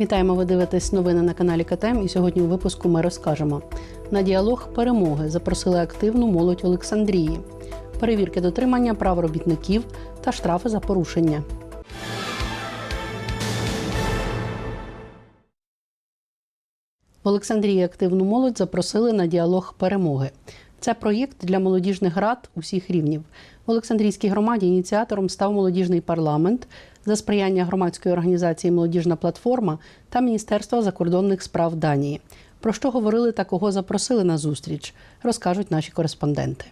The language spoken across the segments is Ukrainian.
Вітаємо, ви дивитесь новини на каналі КТМ. І сьогодні у випуску ми розкажемо. На діалог перемоги запросили активну молодь Олександрії, перевірки дотримання прав робітників та штрафи за порушення. В Олександрії активну молодь запросили на діалог перемоги. Це проєкт для молодіжних рад усіх рівнів. В Олександрійській громаді ініціатором став молодіжний парламент за сприяння громадської організації Молодіжна платформа та Міністерства закордонних справ Данії. Про що говорили та кого запросили на зустріч, розкажуть наші кореспонденти.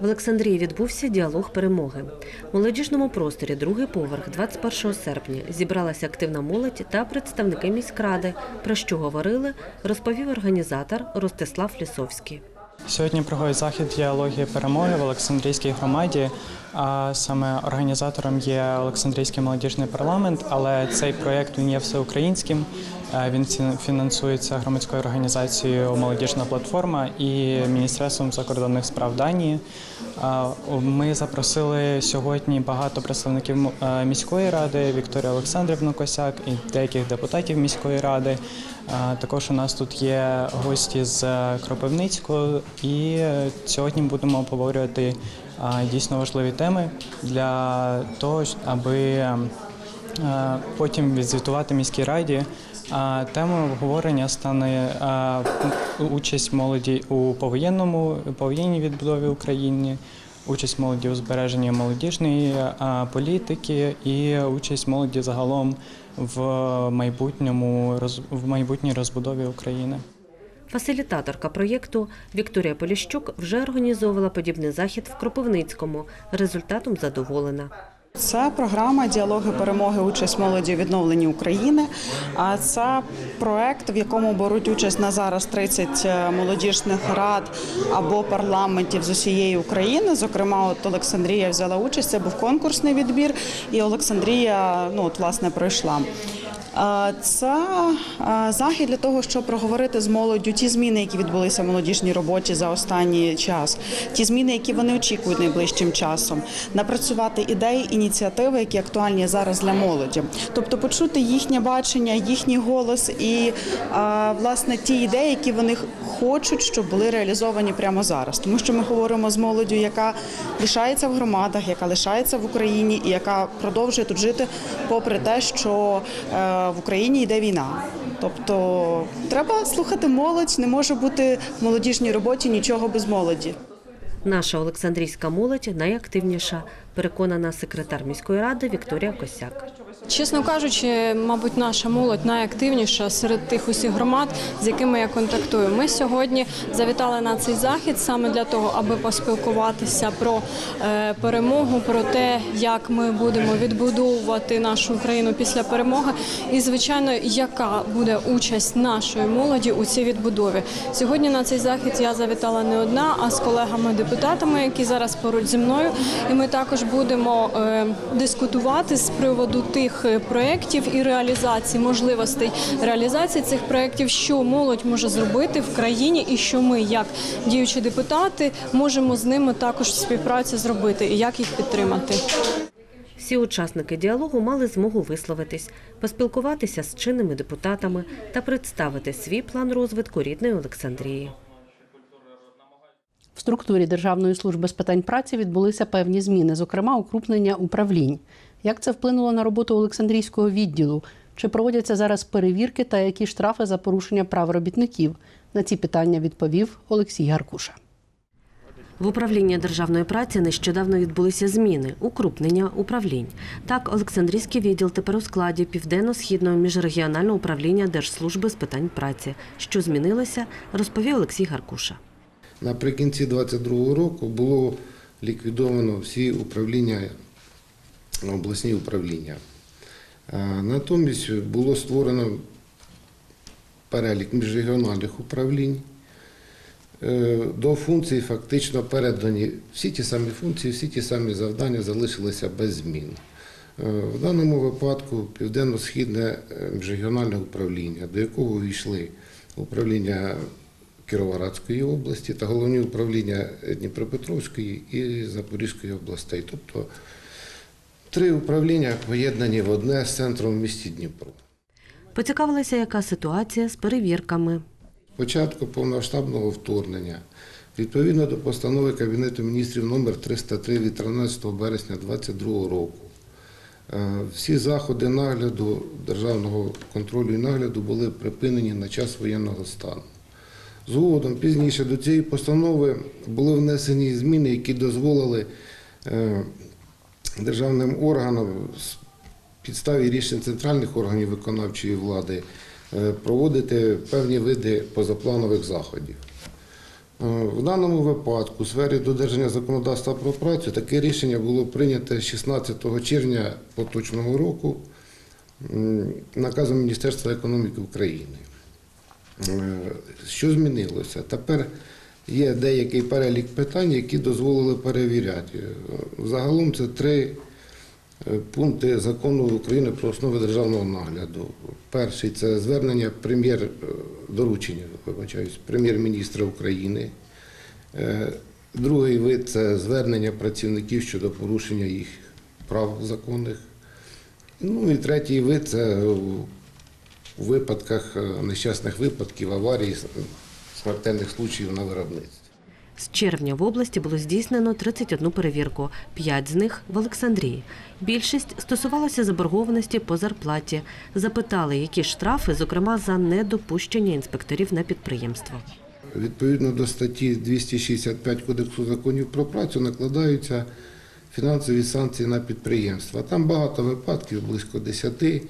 В Олександрії відбувся діалог перемоги. В молодіжному просторі другий поверх 21 серпня зібралася активна молодь та представники міськради. Про що говорили, розповів організатор Ростислав Лісовський. Сьогодні проходить захід діалогії перемоги в Олександрійській громаді. А саме організатором є Олександрійський молодіжний парламент, але цей проєкт є всеукраїнським. Він фінансується громадською організацією Молодіжна платформа і Міністерством закордонних справ Данії. Ми запросили сьогодні багато представників е, міської ради Вікторію Олександрівну Косяк і деяких депутатів міської ради. Також у нас тут є гості з е, Кропивницького, і е, сьогодні будемо обговорювати дійсно важливі теми для того, аби е, потім відзвітувати міській раді. А Темою обговорення стане участь молоді у повоєнному повоєнній відбудові України, участь молоді у збереженні молодіжної політики і участь молоді загалом в майбутньому в майбутній розбудові України. Фасилітаторка проєкту Вікторія Поліщук вже організовувала подібний захід в Кропивницькому. Результатом задоволена. Це програма діалоги перемоги участь молоді у відновленні України. А це проект, в якому беруть участь на зараз 30 молодіжних рад або парламентів з усієї України. Зокрема, от Олександрія взяла участь. Це був конкурсний відбір, і Олександрія ну от власне пройшла. Це захід для того, щоб проговорити з молоддю ті зміни, які відбулися в молодіжній роботі за останній час, ті зміни, які вони очікують найближчим часом, напрацювати ідеї, ініціативи, які актуальні зараз для молоді, тобто почути їхнє бачення, їхній голос і власне ті ідеї, які вони хочуть, щоб були реалізовані прямо зараз. Тому що ми говоримо з молоддю, яка лишається в громадах, яка лишається в Україні і яка продовжує тут жити, попри те, що е, в Україні йде війна. Тобто треба слухати молодь, не може бути в молодіжній роботі нічого без молоді. Наша Олександрійська молодь найактивніша, переконана секретар міської ради Вікторія Косяк. Чесно кажучи, мабуть, наша молодь найактивніша серед тих усіх громад, з якими я контактую. Ми сьогодні завітали на цей захід саме для того, аби поспілкуватися про е, перемогу, про те, як ми будемо відбудовувати нашу Україну після перемоги, і звичайно, яка буде участь нашої молоді у цій відбудові. Сьогодні на цей захід я завітала не одна, а з колегами-депутатами, які зараз поруч зі мною. І ми також будемо е, дискутувати з приводу тих е, проєктів і реалізації можливостей реалізації цих проєктів, що молодь може зробити в країні, і що ми, як діючі депутати, можемо з ними також в співпраці зробити, і як їх підтримати. Всі учасники діалогу мали змогу висловитись, поспілкуватися з чинними депутатами та представити свій план розвитку рідної Олександрії. В структурі Державної служби з питань праці відбулися певні зміни, зокрема укрупнення управлінь. Як це вплинуло на роботу Олександрійського відділу? Чи проводяться зараз перевірки та які штрафи за порушення прав робітників? На ці питання відповів Олексій Гаркуша. В управлінні державної праці нещодавно відбулися зміни укрупнення управлінь. Так, Олександрійський відділ тепер у складі південно-східного міжрегіонального управління Держслужби з питань праці. Що змінилося, розповів Олексій Гаркуша. Наприкінці 2022 року було ліквідовано всі управління, обласні управління. Натомість було створено перелік міжрегіональних управлінь. Е, До функцій фактично передані всі ті самі функції, всі ті самі завдання залишилися без змін. Е, В даному випадку Південно-Східне е, міжрегіональне управління, до якого увійшли управління Кіровоградської області та головні управління Дніпропетровської і Запорізької областей. Тобто три управління поєднані в одне з центром в місті Дніпро. Поцікавилися, яка ситуація з перевірками. початку повномасштабного вторгнення, відповідно до постанови Кабінету міністрів номер 303 від 13 березня 2022 року, е, всі заходи нагляду, державного контролю і нагляду були припинені на час воєнного стану. Згодом пізніше до цієї постанови були внесені зміни, які дозволили е, державним органам з підставі рішень центральних органів виконавчої влади е, проводити певні види позапланових заходів. Е, В даному випадку, у сфері додержання законодавства про працю, таке рішення було прийнято 16 червня поточного року наказом Міністерства економіки України. Е, Що змінилося? Тепер є деякий перелік питань, які дозволили перевіряти. Загалом це три е, пункти закону України про основи державного нагляду. Перший це звернення прем'єр е, доручення, вибачаюсь, прем'єр-міністра України. Е, Другий вид це звернення працівників щодо порушення їх прав законних. Ну і третій вид це у випадках нещасних випадків, аварій, с- смертельних случаїв на виробництві. З червня в області було здійснено 31 перевірку, 5 з них в Олександрії. Більшість стосувалася заборгованості по зарплаті. Запитали, які штрафи, зокрема за недопущення інспекторів на підприємство. Відповідно до статті 265 Кодексу законів про працю накладаються фінансові санкції на підприємства. Там багато випадків, близько 10.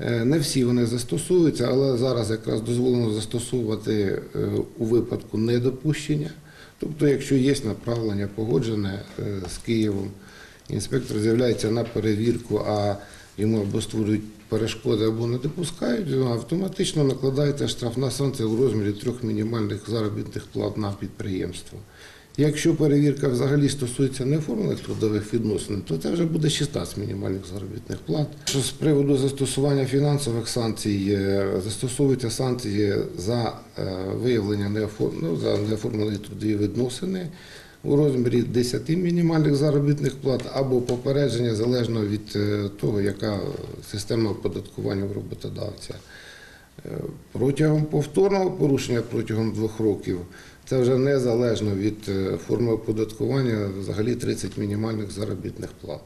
Е, Не всі вони застосовуються, але зараз якраз дозволено застосовувати е, у випадку недопущення. Тобто, якщо є направлення погоджене е, з Києвом, інспектор з'являється на перевірку, а йому або створюють перешкоди, або не допускають, автоматично накладається штрафна санкція у розмірі трьох мінімальних заробітних плат на підприємство. Якщо перевірка взагалі стосується неоформлених трудових відносин, то це вже буде 16 мінімальних заробітних плат. Що з приводу застосування фінансових санкцій, е, застосовуються санкції за е, виявлення неофор- ну, за неоформлені трудові відносини у розмірі 10 мінімальних заробітних плат або попередження залежно від е, того, яка система оподаткування в роботодавця. Протягом повторного порушення протягом двох років це вже незалежно від е, форми оподаткування, взагалі 30 мінімальних заробітних плат.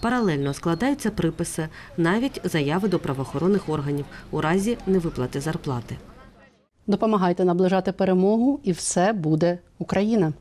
Паралельно складаються приписи, навіть заяви до правоохоронних органів у разі невиплати зарплати. Допомагайте наближати перемогу, і все буде Україна.